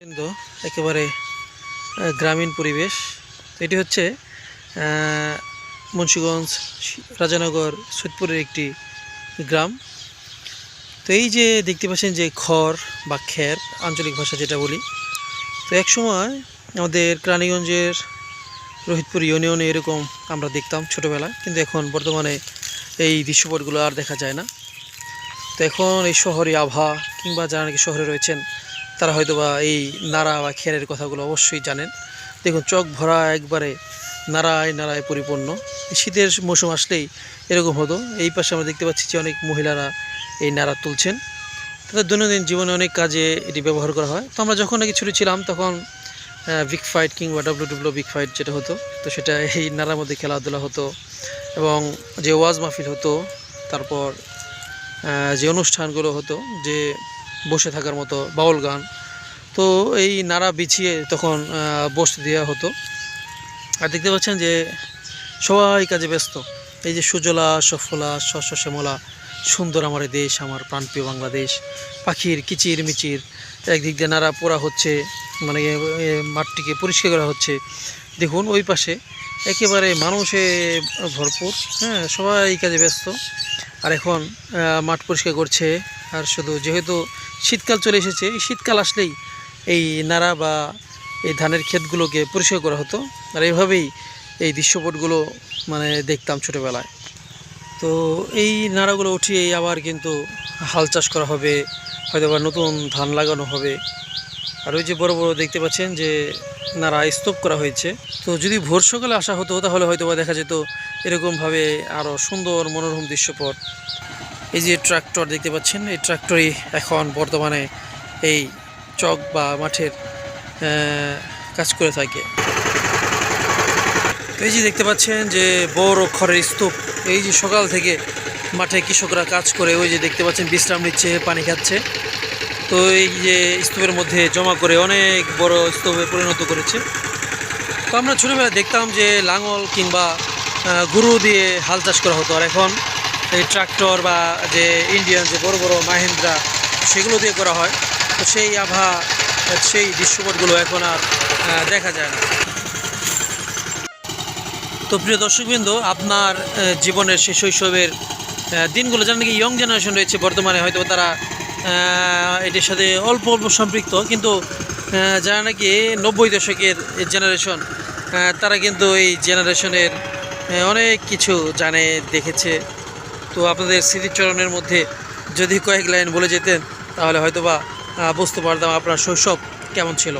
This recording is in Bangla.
কিন্তু একেবারে গ্রামীণ পরিবেশ। এটি হচ্ছে মুন্সিগঞ্জ রাজানগর সৈয়দপুরের একটি গ্রাম। তো এই যে দেখতে পাচ্ছেন যে খড় বা খ্যার আঞ্চলিক ভাষা যেটা বলি, তো একসময় আমাদের ক্রানীগঞ্জের রোহিতপুর ইউনিয়নে এরকম আমরা দেখতাম ছোটোবেলায়, কিন্তু এখন বর্তমানে এই দৃশ্যপটগুলো আর দেখা যায় না। তো এখন এই শহরে আভা কিংবা যারা নাকি শহরে রয়েছেন তারা হয়তো বা এই নাড়া বা খেরের কথাগুলো অবশ্যই জানেন। দেখুন, চোখ ভরা একবারে নাড়ায় নাড়ায় পরিপূর্ণ। শীতের মৌসুম আসলেই এরকম হতো। এই পাশে আমরা দেখতে পাচ্ছি যে অনেক মহিলারা এই নাড়া তুলছেন। তাদের দৈনন্দিন জীবনে অনেক কাজে এটি ব্যবহার করা হয়। তো আমরা যখন নাকি ছোটো ছিলাম, তখন বিগ ফাইট কিংবা ডাব্লু ডাব্লু বিগ ফাইট যেটা হতো, তো সেটা এই নাড়ার মধ্যে খেলাধুলা হতো এবং যে ওয়াজ মাহফিল হতো, তারপর যে অনুষ্ঠানগুলো হতো, যে বসে থাকার মতো বাউল গান। তো এই নাড়া বিছিয়ে তখন বসতে দেওয়া হতো। আর দেখতে পাচ্ছেন যে সবাই কাজে ব্যস্ত। এই যে সুজলা, সফলা, শস্য শ্যামলা, সুন্দর আমার দেশ, আমার প্রাণপ্রিয় বাংলাদেশ, পাখির কিচির মিচির, একদিক দিয়ে নাড়া পোড়া হচ্ছে মানে মাঠটিকে পরিষ্কার করা হচ্ছে। দেখুন ওই পাশে একেবারে মানুষে ভরপুর হ্যাঁ সবাই কাজে ব্যস্ত। আর এখন মাঠ পরিষ্কার করছে। আর শুধু যেহেতু শীতকাল চলে এসেছে, এই শীতকাল আসলেই এই নাড়া বা এই ধানের ক্ষেতগুলোকে পরিষ্কার করা হতো। আর এইভাবেই এই দৃশ্যপটগুলো মানে দেখতাম ছোটোবেলায়। তো এই নাড়াগুলো উঠিয়ে আবার কিন্তু হাল চাষ করা হবে হয়তো আবার নতুন ধান লাগানো হবে। আর ওই যে বড় বড় দেখতে পাচ্ছেন যে নাড়া স্তূপ করা হয়েছে। তো যদি ভোর সকালে আসা হতো, তাহলে হয়তো বা দেখা যেত এরকমভাবে আরও সুন্দর মনোরম দৃশ্যপট। এই যে ট্রাক্টর দেখতে পাচ্ছেন, এই ট্রাক্টরই এখন বর্তমানে এই চক বা মাঠের কাজ করে থাকে। এই যে দেখতে পাচ্ছেন যে বড় খড়ের স্তূপ। এই যে সকাল থেকে মাঠে কৃষকরা কাজ করে, ওই যে দেখতে পাচ্ছেন বিশ্রাম নিচ্ছে, পানি খাচ্ছে। তো এই যে স্তূপের মধ্যে জমা করে অনেক বড় স্তূপে পরিণত করেছে। তো আমরা ছোটোবেলায় দেখতাম যে লাঙল কিংবা গরু দিয়ে হাল চাষ করা হতো। আর এখন এই ট্রাক্টর বা যে ইন্ডিয়ান যে বড় বড় মাহিন্দ্রা, সেগুলো দিয়ে করা হয়। তো সেই আভা, সেই দৃশ্যপটগুলো এখন আর দেখা যায় না। তো প্রিয় দর্শকবৃন্দ, আপনার জীবনের সেই শৈশবের দিনগুলো, যারা নাকি ইয়ং জেনারেশন রয়েছে, বর্তমানে হয়তো তারা এটির সাথে অল্প অল্প সম্পৃক্ত, কিন্তু যারা নাকি নব্বই দশকের জেনারেশন তারা কিন্তু এই জেনারেশনের অনেক কিছু জানে, দেখেছে। তো আপনাদের স্মৃতিচরণের মধ্যে যদি কয়েক লাইন বলে যেতেন, তাহলে হয়তোবা বুঝতে পারতাম আপনার শৈশব কেমন ছিল।